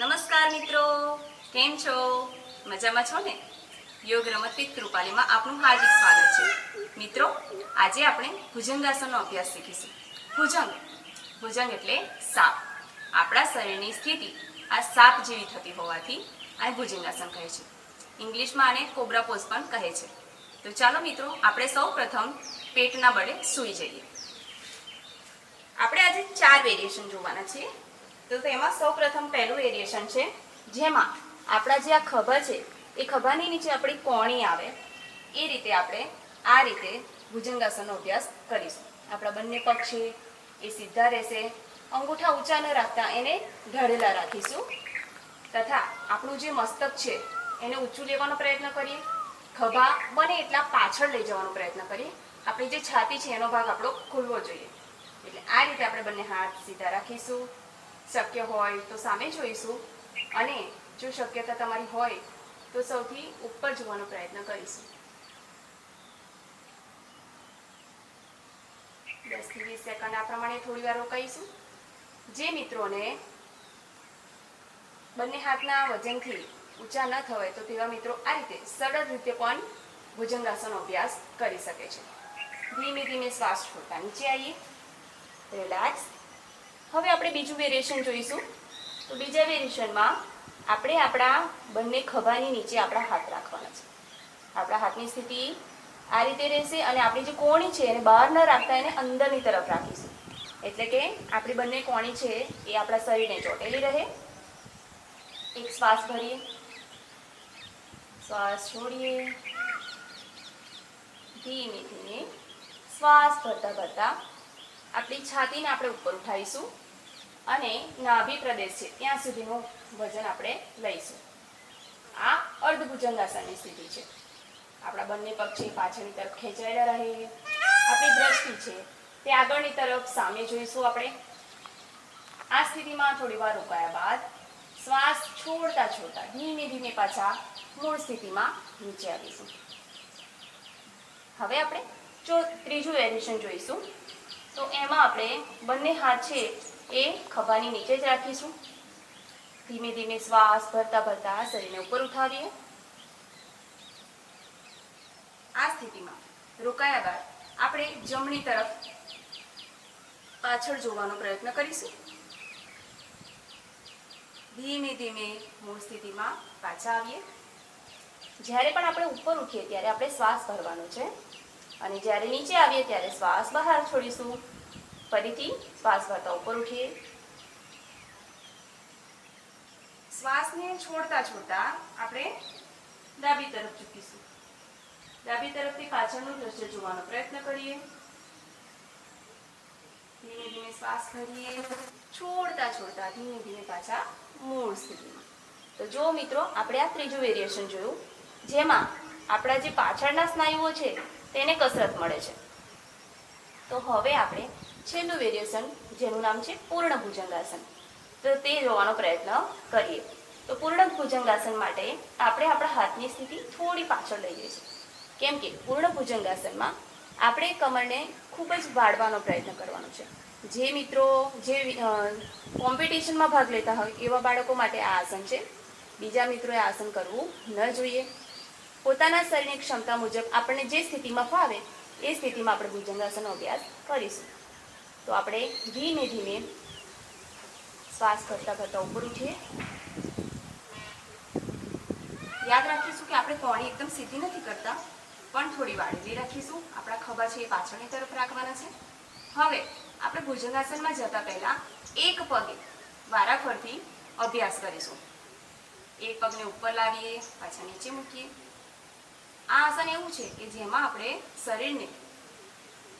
નમસ્કાર મિત્રો. કેમ છો? મજામાં છો ને? યોગ રમતવીત કૃપાલીમાં આપનું હાર્દિક સ્વાગત છે. મિત્રો, આજે આપણે ભુજંગાસનનો અભ્યાસ શીખીશું. ભુજંગ. ભુજંગ એટલે સાપ. આપણા શરીરની સ્થિતિ આ સાપ જેવી થતી હોવાથી આ ભુજંગાસન કહે છે. ઇંગ્લિશમાં આને કોબ્રા પોઝ પણ કહે છે. તો ચાલો મિત્રો, આપણે સૌ પ્રથમ પેટના બળે સૂઈ જઈએ. આપણે આજે ચાર વેરિએશન જોવાના છે તો તેમાં સૌ પ્રથમ પહેલું વેરિએશન છે, જેમાં આપણા જે આ ખભા છે, એ ખભાની નીચે આપણી કોણી આવે. એ રીતે આપણે આ રીતે ભુજંગાસનનો અભ્યાસ કરીશું. આપણા બંને પગ છે, એ સીધા રહેશે. અંગૂઠા ઊંચા ન રાખતા એને ઢળેલા રાખીશું. તથા આપણું જે મસ્તક છે, એને ઊંચું લેવાનો પ્રયત્ન કરીએ. ખભા બને એટલા પાછળ લઈ જવાનો પ્રયત્ન કરીએ. આપણી જે છાતી છે, એનો ભાગ આપણો ખુલવો જોઈએ. એટલે આ રીતે આપણે બંને હાથ સીધા રાખીશું. શક્ય હોય તો સામે જોઈશું. અને જો શક્યતા તમારી હોય તો સૌથી ઉપર જોવાનો પ્રયત્ન કરીશું. દસથી વીસ સેકન્ડ આ પ્રમાણે થોડી વાર રોકાઈશું જે મિત્રોને બંને હાથના વજનથી ઊંચા ન થવાય તો તેવા મિત્રો આ રીતે સરળ રીતે પણ ભુજંગાસન અભ્યાસ કરી શકે છે. ધીમે ધીમે શ્વાસ છોડતા નીચે આવીએ. રિલેક્સ હવે આપણે બીજું વેરિએશન જોઈશું. તો બીજા વેરિએશનમાં આપણે આપણા બંને ખભાની નીચે આપણા હાથ રાખવાના છે. આપણા હાથની સ્થિતિ આ રીતે રહેશે અને આપણી જે કોણી છે એને બહાર ન રાખતા એને અંદરની તરફ રાખીશું. એટલે કે આપણી બંને કોણી છે એ આપણા શરીરને ચોટેલી રહે. એક શ્વાસ ભરીએ. શ્વાસ છોડીએ. ધીમે ધીમે શ્વાસ ભરતા ભરતા આપણી છાતીને આપણે ઉપર ઉઠાવીશું અને નાભી પ્રદેશ છે, ત્યાં સુધીનું વજન આપણે લઈશું. આ અર્ધભુજંગાસનની સ્થિતિ છે. આપણા બંને પગ છે પાછળની તરફ ખેંચાયેલા રહે, આપણી દ્રષ્ટિ છે, તે આગળની તરફ સામે જોઈશું આપણે. આ સ્થિતિમાં થોડી વાર રોકાયા બાદ શ્વાસ છોડતા છોડતા ધીમે ધીમે પાછા મૂળ સ્થિતિમાં નીચે આવીશું. હવે આપણે ત્રીજું વેરિએશન જોઈશું. તો એમાં આપણે બંને હાથ છે એ ખભાની નીચે જ રાખીશું. ધીમે ધીમે શ્વાસ ભરતા ભરતા શરીરને ઉપર ઉઠાવીએ. આ સ્થિતિમાં રોકાયા બાદ આપણે જમણી તરફ પાછળ જોવાનો પ્રયત્ન કરીશું. ધીમે ધીમે મૂળ સ્થિતિમાં પાછા આવીએ. જ્યારે પણ આપણે ઉપર ઉઠીએ ત્યારે આપણે શ્વાસ ભરવાનો છે. અને જ્યારે નીચે આવીએ ત્યારે શ્વાસ બહાર છોડીશું. ફરીથી શ્વાસ ભરતા ઉપર ઉઠીએ. શ્વાસને છોડતા છોડતા આપણે ડાબી તરફ ચૂકીશું. ડાબી તરફથી પાછળનું દ્રશ્ય જોવાનો પ્રયત્ન કરીએ. ધીમે ધીમે શ્વાસ ભરીએ છોડતા છોડતા ધીમે ધીમે પાછા મૂળ સ્થિતિમાં. તો જો મિત્રો, આપણે આ ત્રીજું વેરિએશન જોયું, જેમાં આપણા જે પાછળના સ્નાયુઓ છે તેને કસરત મળે છે. તો હવે આપણે છેલ્લું વેરિયેશન જેનું નામ છે પૂર્ણ ભુજંગાસન તો તે જોવાનો પ્રયત્ન કરીએ. તો પૂર્ણ ભુજંગાસન માટે આપણે આપણા હાથની સ્થિતિ થોડી પાછળ લઈએ છીએ કેમ કે પૂર્ણ ભુજંગાસનમાં આપણે કમરને ખૂબ જ વાળવાનો પ્રયત્ન કરવાનો છે. જે મિત્રો, જે કોમ્પિટિશનમાં ભાગ લેતા હોય એવા બાળકો માટે આ આસન છે. બીજા મિત્રોએ આસન કરવું ન જોઈએ. પોતાના શરીરની ક્ષમતા મુજબ આપણને જે સ્થિતિમાં ફાવે, એ સ્થિતિમાં આપણે ભુજંગાસનનો અભ્યાસ કરીશું. તો આપણે ધીમે ધીમે શ્વાસ કરતાં કરતાં ઉપર ઉઠીએ. યાદ રાખીશું કે આપણે કોણી એકદમ સીધી નથી કરતા, પણ થોડી વાળેલી રાખીશું. આપણા ખભા છે એ પાછળની તરફ રાખવાના છે. હવે આપણે ભુજંગાસનમાં જતા પહેલાં એક પગે વારાફરથી અભ્યાસ કરીશું. એક પગને ઉપર લાવીએ, પાછા નીચે મૂકીએ. આ આસન એવું છે કે જેમાં આપણે શરીરને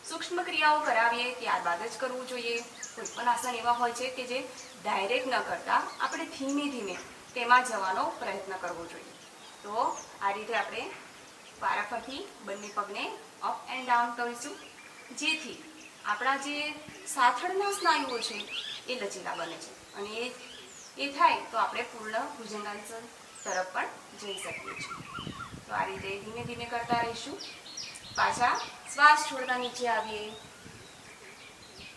સૂક્ષ્મ ક્રિયાઓ કરાવીએ, ત્યારબાદ જ કરવું જોઈએ. કોઈ પણ આસન એવા હોય છે કે જે ડાયરેક્ટ ન કરતા આપણે ધીમે ધીમે તેમાં જવાનો પ્રયત્ન કરવો જોઈએ. તો આ રીતે આપણે વારાફરતી બંને પગને અપ એન્ડ ડાઉન કરીશું. જેથી આપણા જે સાથળના સ્નાયુઓ છે એ લચીલા બને છે. અને એ એ થાય તો આપણે પૂર્ણ ભુજંગાસન તરફ પણ જઈ શકીએ છીએ. તો આ રીતે ધીમે ધીમે કરતા રહીશું. પાછા શ્વાસ છોડતા નીચે આવીએ.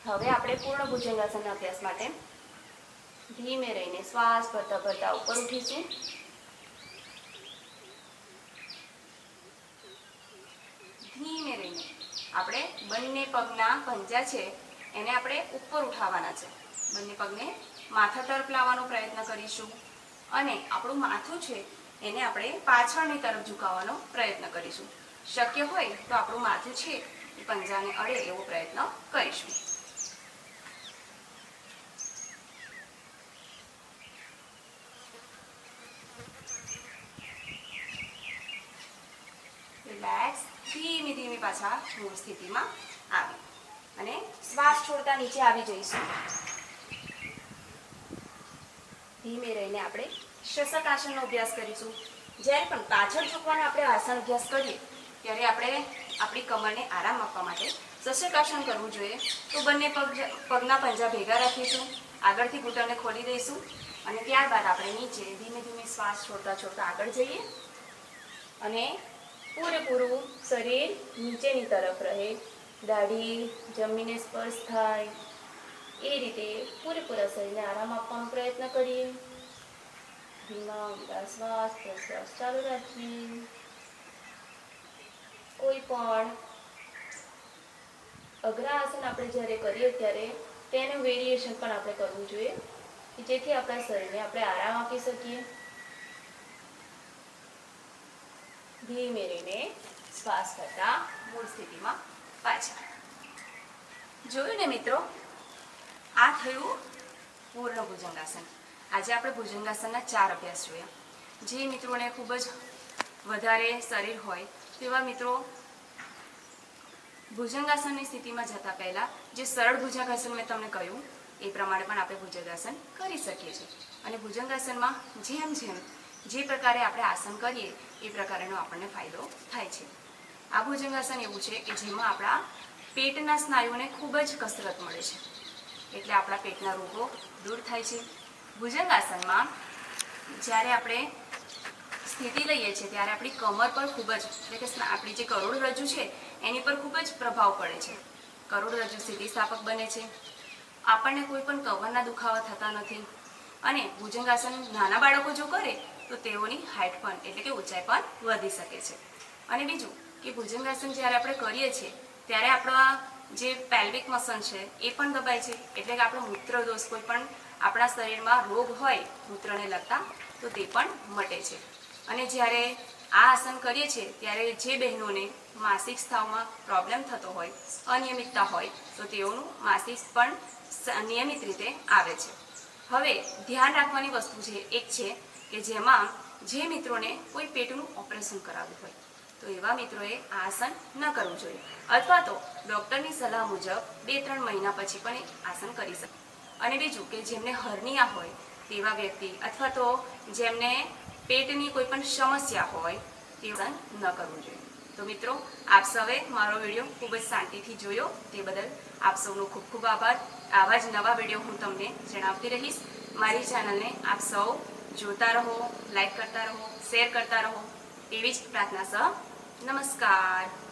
હવે આપણે પૂર્ણ ભુજંગાસનના અભ્યાસ માટે ધીમે રહીને શ્વાસ ભરતા ભરતા ઉપર ઉઠીશું. ધીમે રહીને. આપણે બંને પગના પંજા છે, એને આપણે ઉપર ઉઠાવવાના છે. બંને પગને માથા તરફ લાવવાનો પ્રયત્ન કરીશું. અને આપણું માથું છે એને આપણે પાછળની તરફ ઝુકાવવાનો પ્રયત્ન કરીશું. શક્ય હોય તો આપણું માથું છે એ પંજાને અડે એવો પ્રયત્ન કરીશું. ધીમે ધીમે પાછા મૂળ સ્થિતિમાં આવી અને શ્વાસ છોડતા નીચે આવી જઈશું. ધીમે રહીને આપણે શશક આસનનો અભ્યાસ કરીશું. જ્યારે પણ પાછળ ઝૂકવાનો આપણે આસન અભ્યાસ કરીએ, ત્યારે આપણે આપણી કમરને આરામ આપવા માટે શશક આસન કરવું જોઈએ. તો બંને પગ પગના પંજા ભેગા રાખીશું. આગળથી ઘૂંટણને ખોલી દઈશું અને ત્યારબાદ આપણે નીચે ધીમે ધીમે શ્વાસ છોડતા છોડતા આગળ જઈએ. અને પૂરેપૂરું શરીર નીચેની તરફ રહે. દાઢી, જમીને સ્પર્શ થાય. એ રીતે પૂરેપૂરા શરીરને આરામ આપવાનો પ્રયત્ન કરીએ. ધીમા શ્વાસ પ્રશ્વાસ ચાલુ રાખીએ કોઈ પણ અઘરા આસન આપણે જ્યારે કરીએ ત્યારે તેનું વેરિએશન પણ આપણે કરવું જોઈએ કે જેથી આપણા શરીરને આપણે આરામ આપી શકીએ ધીમે રહીને શ્વાસ કરતા મૂળ સ્થિતિમાં પાછા જોયું ને મિત્રો આ થયું પૂર્ણ ભુજંગાસન આજે આપણે ભુજંગાસનના ચાર અભ્યાસ જોયા જે મિત્રોને ખૂબ જ વધારે શરીર હોય તેવા મિત્રો ભુજંગાસનની સ્થિતિમાં જતા પહેલાં જે સરળ ભુજંગાસન મેં તમને કહ્યું, એ પ્રમાણે પણ આપણે ભુજંગાસન કરી શકીએ છીએ. અને ભુજંગાસનમાં જેમ જેમ જે પ્રકારે આપણે આસન કરીએ, એ પ્રકારેનો આપણને ફાયદો થાય છે. આ ભુજંગાસન એવું છે કે જેમાં આપણા પેટના સ્નાયુઓને ખૂબ જ કસરત મળે છે. એટલે આપણા પેટના રોગો દૂર થાય છે. ભુજંગાસનમાં જ્યારે આપણે સ્થિતિ લઈએ છીએ, ત્યારે આપણી કમર પર ખૂબ જ, એટલે કે આપણી જે કરોડરજ્જુ છે, એની પર ખૂબ જ પ્રભાવ પડે છે. કરોડરજ્જુ સ્થિતિસ્થાપક બને છે. આપણને કોઈ પણ કમરના દુખાવા થતા નથી. અને ભુજંગાસન નાના બાળકો જો કરે, તો તેઓની હાઇટ પણ, એટલે કે ઊંચાઈ પણ વધી શકે છે. અને બીજું કે ભુજંગાસન જ્યારે આપણે કરીએ છીએ, ત્યારે આપણા જે પેલ્વિક મસન છે, એ પણ દબાય છે. એટલે કે આપણો મૂત્રદોષ કોઈ પણ આપણા શરીરમાં રોગ હોય મૂત્રને લગતા, તો તે પણ મટે છે. અને જ્યારે આ આસન કરીએ છીએ, ત્યારે જે બહેનોને માસિક સ્ત્રાવમાં પ્રોબ્લેમ થતો હોય, અનિયમિતતા હોય, તો તેઓનું માસિક પણ નિયમિત રીતે આવે છે. હવે ધ્યાન રાખવાની વસ્તુ છે એક છે કે જેમાં જે મિત્રોને કોઈ પેટનું ઓપરેશન કરાવવું હોય, તો એવા મિત્રોએ આ આસન ન કરવું જોઈએ. અથવા તો ડૉક્ટરની સલાહ મુજબ બે ત્રણ મહિના પછી પણ એ આસન કરી શકે અને બીજું કે જેમને હર્નિયા હોય તેવા વ્યક્તિ અથવા તો જેમને પેટની કોઈ પણ સમસ્યા હોય તે આસન ન કરવું જોઈએ. તો મિત્રો, આપ સૌએ મારો વીડિયો ખૂબ જ શાંતિથી જોયો. તે બદલ આપ સૌનો ખૂબ ખૂબ આભાર. આવા જ નવા વીડિયો હું તમને જણાવતી રહીશ. મારી ચેનલને આપ સૌ જોતા રહો, લાઈક કરતા રહો, શેર કરતા રહો. એવી જ પ્રાર્થના સહ. નમસ્કાર.